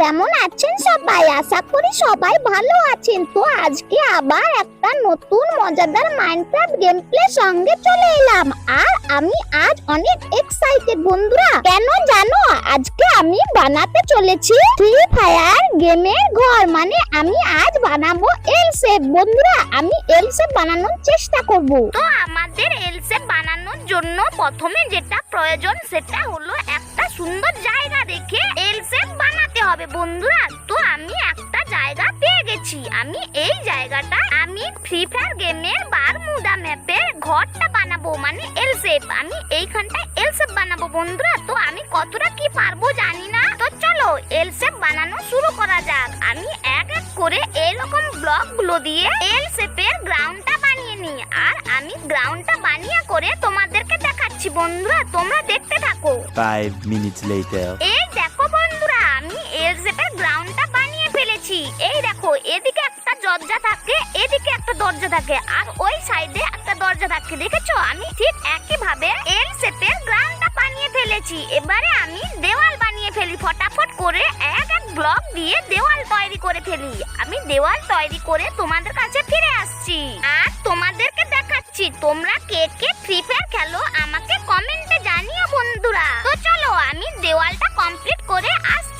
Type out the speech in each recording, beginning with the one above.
কেমন আছেন সবাই? আশা করি সবাই ভালো আছেন। তো আজকে আবার একটা নতুন মজাদার মাইনক্রাফট গেম প্লে সঙ্গে চলে এলাম। আর আমি আজ অনেক এক্সাইটেড বন্ধুরা। কেন জানো? আজকে আমি বানাতে চলেছি ফ্রি ফায়ার গেমের ঘর। মানে আমি আজ বানাবো এল শেপ বন্ধুরা, আমি এল শেপ বানানোর চেষ্টা করব। তো আমাদের এলসে বানানোর জন্য প্রথমে যেটা প্রয়োজন সেটা হলো একটা সুন্দর জায়গা। হবে বন্ধুরা। তো আমি একটা জায়গা পেয়ে গেছি। আমি এই জায়গাটা আমি ফ্রি ফায়ার গেমের বারমুদা ম্যাপের ঘরটা বানাবো মানে এলসেপ আমি এইখানটায় এলসেপ বানাবো বন্ধুরা। তো আমি কতটা কি পারব জানি না। তো চলো এলসেপ বানানো শুরু করা যাক। আমি এক এক করে এরকম ব্লকগুলো দিয়ে এল শেপের গ্রাউন্ডটা বানিয়ে নিই। আর আমি গ্রাউন্ডটা বানিয়ে করে তোমাদেরকে দেখাচ্ছি বন্ধুরা। তোমরা দেখতে থাকো। Five minutes later. এই এই দেখো, এদিকে একটা দরজা থাকে, এদিকে একটা দরজা থাকে, আর ওই সাইডে একটা দরজা থাকে, দেখেছ? আমি ঠিক একই ভাবে এল শেপের গ্রাউন্ডটা বানিয়ে ফেলেছি। এবারে আমি দেওয়াল বানিয়ে ফেলি, ফটাফট করে এক এক ব্লক দিয়ে দেওয়াল তৈরি করে ফেলি। আমি দেওয়াল তৈরি করে তোমাদের কাছে ফিরে আসছি। আর তোমাদেরকে দেখাচ্ছি, তোমরা কে কে ফ্রি ফায়ার খেলো, আমাকে কমেন্টে জানিও বন্ধুরা।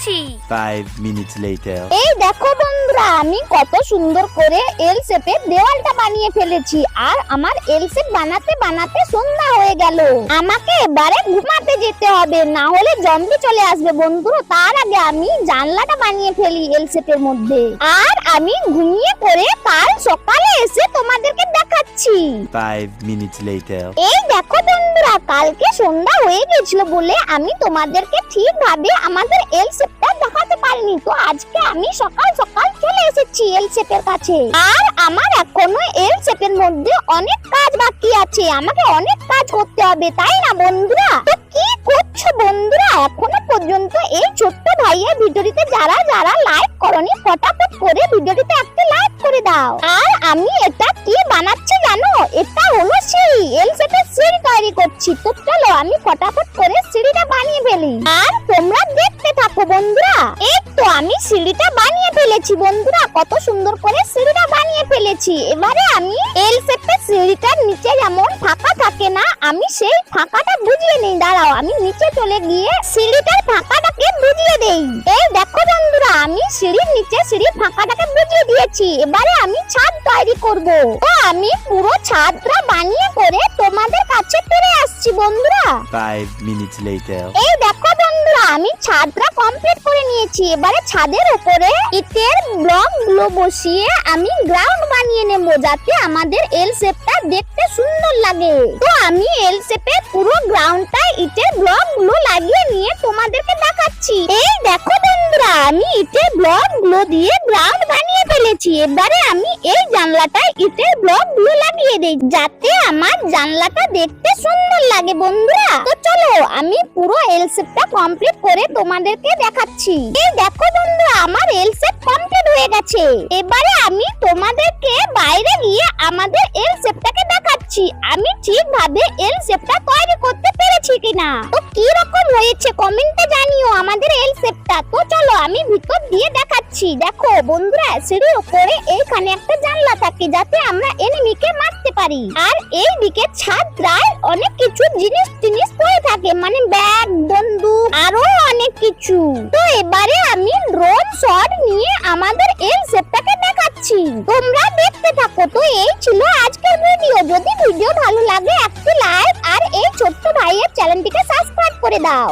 আসছি Five minutes later. এই দেখো বন্ধুরা আমি কত সুন্দর করে এল শেপের দেওয়ালটা বানিয়ে ফেলেছি আর আমার এল শেপ বানাতে বানাতে সন্ধ্যা হয়ে গেল। আমাকে এবারে ঘুমাতে যেতে হবে না হলে জম্বি চলে আসবে বন্ধুরা। তার আগে আমি জানলাটা বানিয়ে ফেলি এল শেপের মধ্যে। আর আমি ঘুমিয়ে পড়ে কাল সকালে Five minutes later. এই দেখো বন্ধুরা, কালকে সন্ধ্যা হয়ে গেছিল বলে আমি তোমাদেরকে ঠিকভাবে আমাদের এল শেপটা দেখাতে পারিনি। তো আজকে আমি সকাল সকাল চলে এসেছি এল শেপের কাছে। আর আমার এখনও এল শেপের মধ্যে অনেক কাজ বাকি আছে। আমাকে অনেক কাজ করতে হবে, তাই না বন্ধুরা? তো কি করছ বন্ধুরা? এখনও পর্যন্ত এই ছোট্ট ভাইয়ের ভিডিওটিতে যারা যারা লাইক করনি, ফটাফট করে ভিডিওটিতে একটা লাইক করে দাও। আর আমি এটা কি বানাচ্ছি জানো? তো চলো আমি ফটাফট করে সিঁড়িটা বানিয়ে ফেলি। আর তোমরা দেখতে থাকো বন্ধুরা, এই তো আমি সিঁড়িটা বানিয়ে ফেলেছি বন্ধুরা, কত সুন্দর করে সিঁড়িটা বানিয়ে ফেলেছি। এবারে আমি এল শেপের সিঁড়িটার নিচে যেমন ফাঁকা থাকে না, আমি সেই ফাঁকাটা বুঝিয়ে নেই। দাঁড়াও, আমি নিচে চলে গিয়ে সিঁড়িটার ফাঁকাটাকে বুঝিয়ে দেই। এই দেখো বন্ধুরা, আমি সিঁড়ির নিচে সিঁড়ির ফাঁকাটাকে বুঝিয়ে দিয়েছি। এবারে আমি ছাদ তৈরি করব। তো আমি পুরো ছাদটা বানিয়ে করে তোমাদের কাছে ফিরে আসছি বন্ধুরা। Five minutes later. এই দেখো বন্ধুরা আমি ছাদটা কমপ্লিট করে নিয়েছি। এবারে ছাদের উপরে ইটের ব্লকগুলো বসিয়ে আমি গ্রাউন্ড বানিয়ে নেব যাতে আমাদের এল শেপটা দেখতে সুন্দর লাগে। তো আমি এল শেপের পুরো গ্রাউন্ডটা ইটের ব্লকগুলো লাগিয়ে নিয়ে তোমাদেরকে দেখাচ্ছি। এই দেখো বন্ধুরা আমি ইটের ব্লকগুলো দিয়ে গ্রাউন্ড বানিয়ে ফেলেছি। এবারে আমি এই জানলাটায় ইটের ব্লকগুলো লাগিয়ে দেই, যাতে আমার জানলাটা দেখতে সুন্দর লাগে বন্ধুরা। তো চলো, আমি পুরো এল শেপটা কমপ্লিট করে তোমাদেরকে দেখাচ্ছি। এই দেখো বন্ধুরা, আমার এল শেপ কমপ্লিট হয়ে গেছে। এবারে আমি তোমাদেরকে বাইরে গিয়ে আমাদের এল শেপটাকে দেখাচ্ছি। আমি ঠিকভাবে এল শেপটা তৈরি করতে পেরেছি কিনা। তো কি রকম হয়েছে কমেন্টে জানিও, আমাদের এল শেপটা তো চলো, আমি ভিতর দিয়ে দেখাচ্ছি। দেখো, বন্ধুরা, সিঁড়ির উপরে এইখানে একটা জানলা থাকে, যাতে আমরা এনিমিকে মারতে পারি। আর এই দিকে ছাদরায় অনেক কিছু জিনিস টিনিস পড়ে থাকে মানে ব্যাগ, বন্দুক, আরও অনেক কিছু। তো এবারে আমি ড্রোন শট নিয়ে আমাদের এল শেপটাকে দেখাচ্ছি তোমরা দেখতে থাকো তো, এই ছিল আজকের ভিডিও যদি ভিডিও ভালো লাগে, একটি লাইক আর এই ছোট্ট ভাইয়ের চ্যানেলটিকে সাবস্ক্রাইব করে দাও।